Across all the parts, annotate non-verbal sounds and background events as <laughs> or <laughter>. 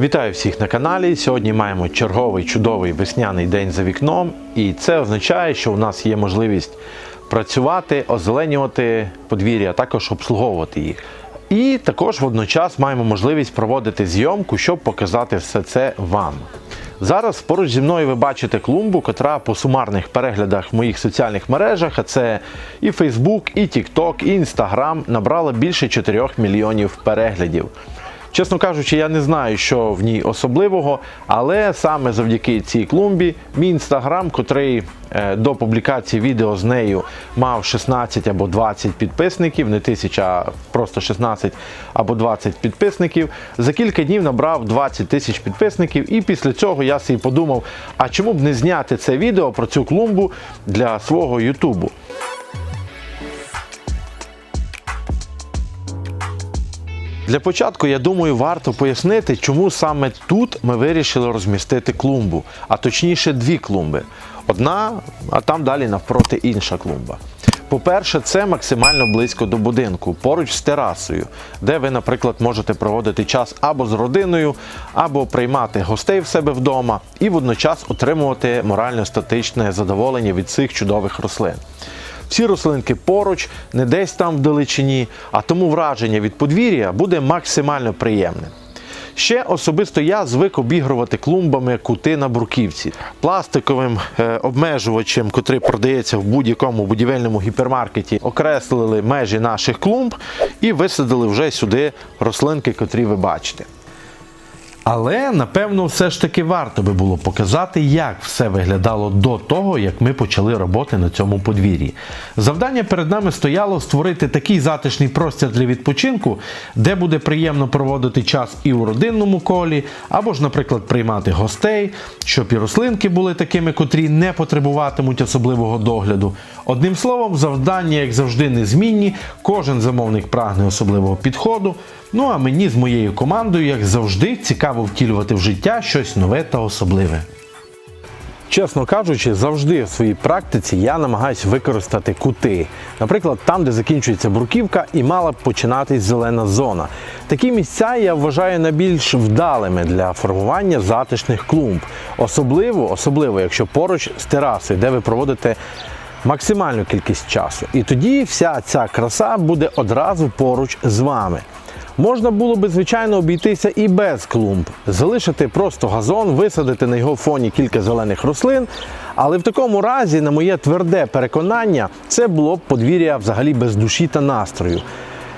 Вітаю всіх на каналі. Сьогодні маємо черговий чудовий весняний день за вікном, і це означає, що у нас є можливість працювати, озеленювати подвір'я, а також обслуговувати їх. І також водночас маємо можливість проводити зйомку, щоб показати все це вам. Зараз поруч зі мною ви бачите клумбу, котра по сумарних переглядах в моїх соціальних мережах, а це і Facebook, і TikTok, і Instagram, набрала більше 4 мільйонів переглядів. Чесно кажучи, я не знаю, що в ній особливого, але саме завдяки цій клумбі мій інстаграм, котрий е, до публікації відео з нею мав 16 або 20 підписників, не тисяча, а просто 16 або 20 підписників, за кілька днів набрав 20 тисяч підписників. І після цього я собі подумав, а чому б не зняти це відео про цю клумбу для свого Ютубу. Для початку, я думаю, варто пояснити, чому саме тут ми вирішили розмістити клумбу, а точніше дві клумби. Одна, а там далі навпроти інша клумба. По-перше, це максимально близько до будинку, поруч з терасою, де ви, наприклад, можете проводити час або з родиною, або приймати гостей в себе вдома і водночас отримувати морально-статичне задоволення від цих чудових рослин. Всі рослинки поруч, не десь там вдалечині, а тому враження від подвір'я буде максимально приємним. Ще особисто я звик обігрувати клумбами кути на бруківці, пластиковим е, обмежувачем, котрий продається в будь-якому будівельному гіпермаркеті, окреслили межі наших клумб і висадили вже сюди рослинки, котрі ви бачите. Але напевно все ж таки варто би було показати, як все виглядало до того, як ми почали роботи на цьому подвір'ї. Завдання перед нами стояло створити такий затишний простір для відпочинку, де буде приємно проводити час і у родинному колі, або ж, наприклад, приймати гостей, щоб і рослинки були такими, котрі не потребуватимуть особливого догляду. Одним словом, завдання, як завжди, незмінні. Кожен замовник прагне особливого підходу. Ну а мені з моєю командою, як завжди, цікаво втілювати в життя щось нове та особливе. Чесно кажучи, завжди в своїй практиці я намагаюся використати кути. Наприклад, там, де закінчується бруківка і мала б починатись зелена зона. Такі місця я вважаю найбільш вдалими для формування затишних клумб. Особливо, особливо, якщо поруч з терасою, де ви проводите максимальну кількість часу. І тоді вся ця краса буде одразу поруч з вами. Можна було би, звичайно, обійтися і без клумб, залишити просто газон, висадити на його фоні кілька зелених рослин. Але в такому разі, на моє тверде переконання, це було б подвір'я взагалі без душі та настрою,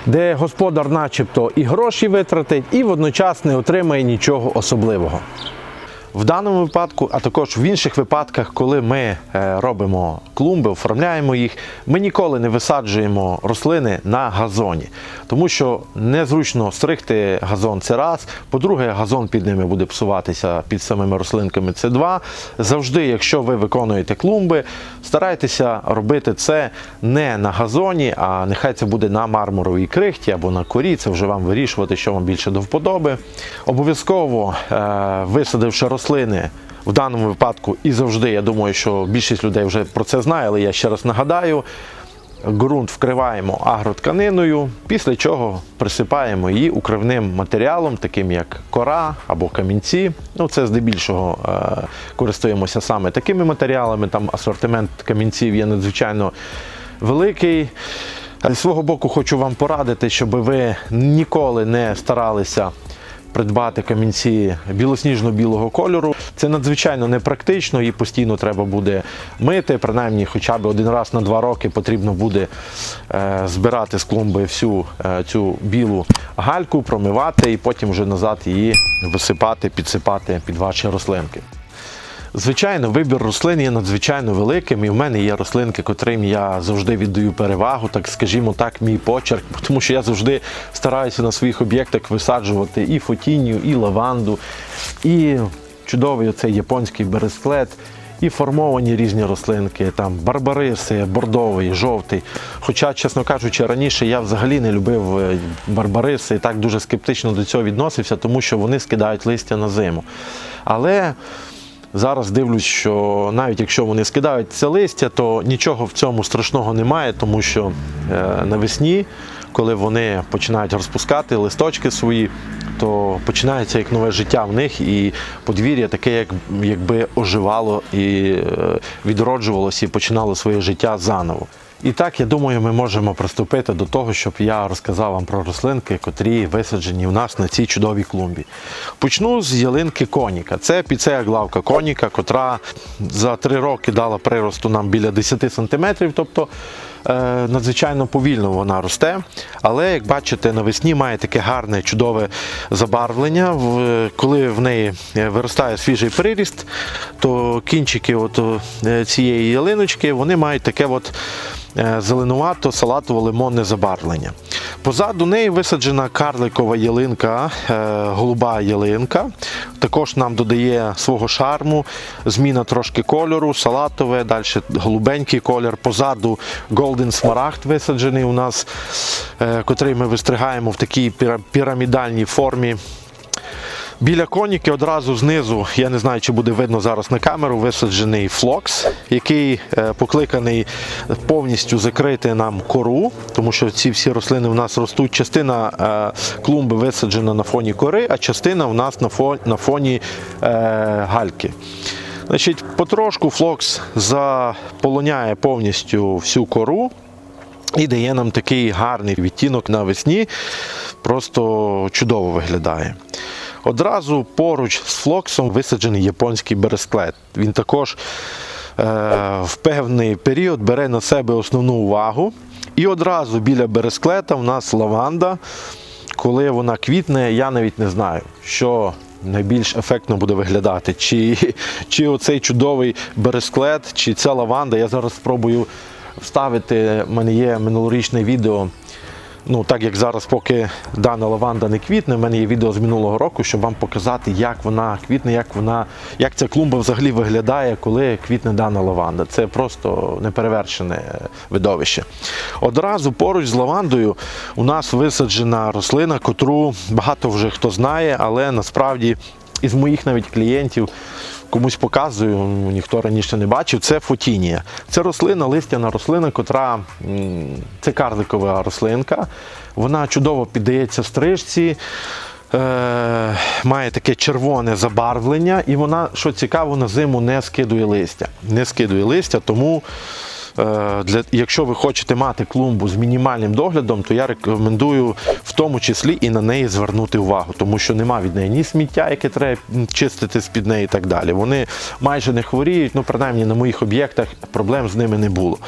де господар, начебто, і гроші витратить, і водночас не отримає нічого особливого. В даному випадку, а також в інших випадках, коли ми е, робимо клумби, оформляємо їх, ми ніколи не висаджуємо рослини на газоні, тому що незручно стригти газон це раз. По-друге, газон під ними буде псуватися під самими рослинками. Це два. Завжди, якщо ви виконуєте клумби, старайтеся робити це не на газоні, а нехай це буде на мармуровій крихті або на корі. Це вже вам вирішувати, що вам більше до вподоби. Обов'язково е, висадивши рослини. В даному випадку і завжди, я думаю, що більшість людей вже про це знає, але я ще раз нагадаю. Ґрунт вкриваємо агротканиною, після чого присипаємо її укривним матеріалом, таким як кора або камінці. Ну, це здебільшого е, користуємося саме такими матеріалами. Там асортимент камінців є надзвичайно великий. Зі свого боку, хочу вам порадити, щоб ви ніколи не старалися придбати камінці білосніжно-білого кольору. Це надзвичайно непрактично і постійно треба буде мити. Принаймні, хоча б один раз на два роки потрібно буде е, збирати з клумби всю е, цю білу гальку, промивати і потім вже назад її висипати, підсипати під ваші рослинки. Звичайно, вибір рослин є надзвичайно великим, і в мене є рослинки, котрим я завжди віддаю перевагу, так скажімо так, мій почерк, <laughs> тому що я завжди стараюся на своїх об'єктах висаджувати і фотінію, і лаванду, і чудовий оцей японський бересклет, і формовані різні рослинки, там барбариси, бордовий, жовтий. Хоча, чесно кажучи, раніше я взагалі не любив е, барбариси і так дуже скептично до цього відносився, тому що вони скидають листя на зиму. Але Зараз дивлюсь, що навіть якщо вони скидають це листя, то нічого в цьому страшного немає, тому що е, навесні коли вони починають розпускати листочки свої, то починається як нове життя в них, і подвір'я таке, як, якби оживало і е, відроджувалося і починало своє життя заново. І так, я думаю, ми можемо приступити до того, щоб я розказав вам про рослинки, котрі висаджені у нас на цій чудовій клумбі. Почну з ялинки коніка. Це піцея главка коніка, котра за три роки дала приросту нам біля 10 сантиметрів, тобто надзвичайно повільно вона росте. Але як бачите, навесні має таке гарне, чудове забарвлення. Коли в неї е, виростає свіжий приріст, то кінчики от, е, цієї ялиночки вони мають таке от е, зеленувато салатово лимонне забарвлення. Позаду неї висаджена карликова ялинка, е, голуба ялинка. Також нам додає свого шарму, зміна трошки кольору, салатове, далі голубенький колір. Позаду Golden Смарагд висаджений у нас, е, котрий ми вистригаємо в такій пірамідальній формі. Біля коніки одразу знизу, я не знаю, чи буде видно зараз на камеру, висаджений флокс, який е, покликаний повністю закрити нам кору, тому що ці всі рослини в нас ростуть. Частина е, клумби висаджена на фоні кори, а частина в нас на фоні, е, гальки. Значить, потрошку флокс заполоняє повністю всю кору. І дає нам такий гарний відтінок навесні, просто чудово виглядає. Одразу поруч з флоксом висаджений японський бересклет. Він також е, в певний період бере на себе основну увагу. І одразу біля бересклета в нас лаванда. Коли вона квітне, я навіть не знаю, що найбільш ефектно буде виглядати. Чи, чи оцей чудовий бересклет, чи ця лаванда. Я зараз спробую вставити. У мене є минулорічне відео. Ну, так як зараз, поки дана лаванда не квітне, в мене є відео з минулого року, щоб вам показати, як вона квітне, як вона, як ця клумба взагалі виглядає, коли квітне дана лаванда. Це просто неперевершене видовище. Одразу поруч з лавандою у нас висаджена рослина, котру багато вже хто знає, але насправді із моїх навіть клієнтів комусь показую, ніхто раніше не бачив. Це фотінія. Це рослина, листяна рослина, котра це карликова рослинка. Вона чудово піддається стрижці. Е, має таке червоне забарвлення, і вона, що цікаво, на зиму не скидує листя. Не скидує листя, тому для, якщо ви хочете мати клумбу з мінімальним доглядом, то я рекомендую в тому числі і на неї звернути увагу, тому що нема від неї ні сміття, яке треба чистити з-під неї і так далі. Вони майже не хворіють, ну принаймні на моїх об'єктах проблем з ними не було.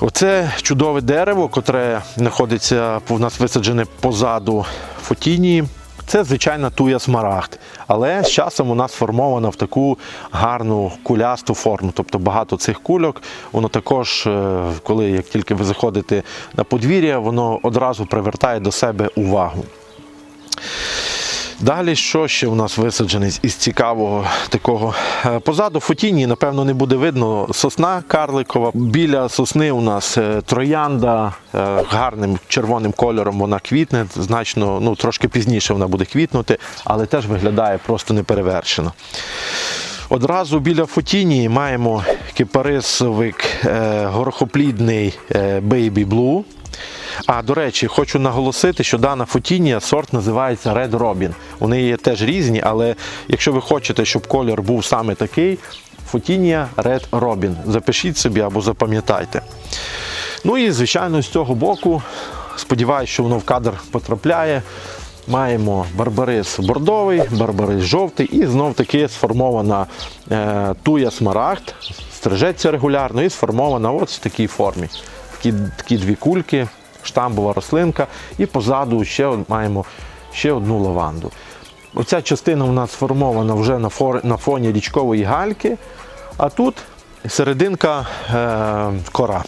Оце чудове дерево, котре знаходиться у нас висаджене позаду фотінії. Це звичайна туя смарагд, але з часом вона сформована в таку гарну кулясту форму. Тобто багато цих кульок. Воно також, е, коли як тільки ви заходите на подвір'я, воно одразу привертає до себе увагу. Далі, що ще у нас висаджений із цікавого такого? Е, Позаду фотінії, напевно, не буде видно сосна карликова. Біля сосни у нас е, троянда е, гарним червоним кольором вона квітне, значно, ну, трошки пізніше вона буде квітнути, але теж виглядає просто неперевершено. Одразу біля фотінії маємо кипарисовик горохоплідний Baby Blue. А до речі, хочу наголосити, що дана фотінія сорт називається Red Robin. Вони є теж різні, але якщо ви хочете, щоб колір був саме такий, фотінія Red Robin. Запишіть собі або запам'ятайте. Ну і звичайно, з цього боку, сподіваюся, що воно в кадр потрапляє. Маємо барбарис бордовий, барбарис жовтий і знов таки сформована е, туя смарагд, стрижеться регулярно і сформована от в такій формі. Такі, такі дві кульки, штамбова рослинка, і позаду ще маємо ще одну лаванду. Оця частина у нас сформована вже на, фоні річкової гальки, а тут серединка е, кора.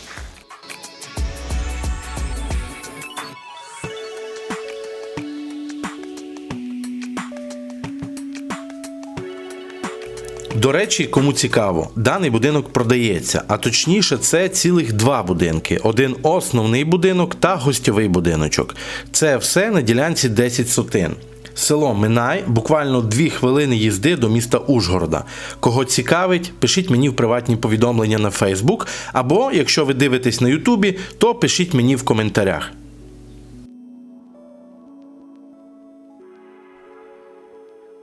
До речі, кому цікаво, даний будинок продається, а точніше, це цілих два будинки: один основний будинок та гостьовий будиночок. Це все на ділянці 10 сотин. Село Минай, буквально дві хвилини їзди до міста Ужгорода. Кого цікавить, пишіть мені в приватні повідомлення на Фейсбук, або якщо ви дивитесь на Ютубі, то пишіть мені в коментарях.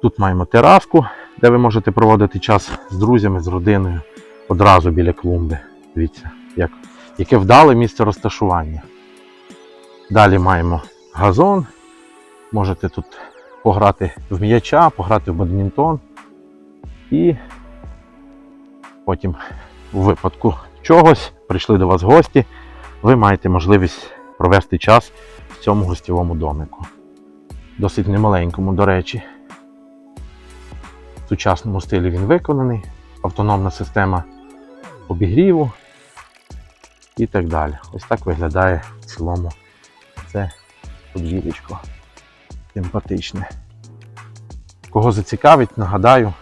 Тут маємо тераску де ви можете проводити час з друзями, з родиною одразу біля клумби. Дивіться, як, яке вдале місце розташування. Далі маємо газон. Можете тут пограти в м'яча, пограти в бадмінтон. І потім, у випадку чогось, прийшли до вас гості, ви маєте можливість провести час в цьому гостєвому домику. Досить немаленькому, до речі. В сучасному стилі він виконаний, автономна система обігріву і так далі. Ось так виглядає в цілому це подвір'ячко. Симпатичне. Кого зацікавить, нагадаю,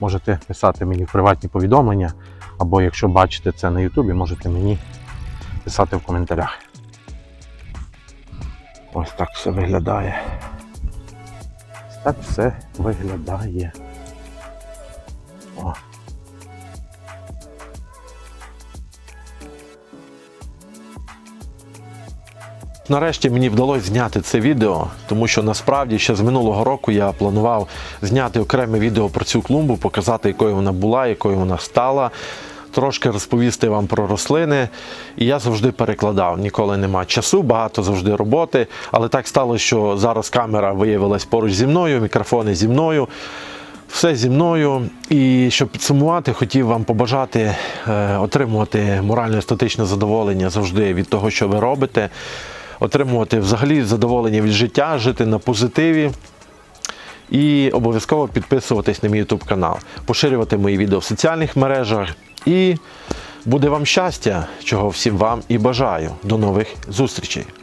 можете писати мені в приватні повідомлення, або якщо бачите це на Ютубі, можете мені писати в коментарях. Ось так все виглядає. Ось так все виглядає. О. Нарешті мені вдалося зняти це відео, тому що насправді ще з минулого року я планував зняти окреме відео про цю клумбу, показати, якою вона була, якою вона стала, трошки розповісти вам про рослини. І я завжди перекладав. Ніколи нема часу, багато завжди роботи. Але так сталося, що зараз камера виявилась поруч зі мною, мікрофони зі мною. Все зі мною. І щоб підсумувати, хотів вам побажати е, отримувати морально-естетичне задоволення завжди від того, що ви робите, отримувати взагалі задоволення від життя, жити на позитиві. І обов'язково підписуватись на мій YouTube канал, поширювати мої відео в соціальних мережах. І буде вам щастя, чого всім вам і бажаю. До нових зустрічей!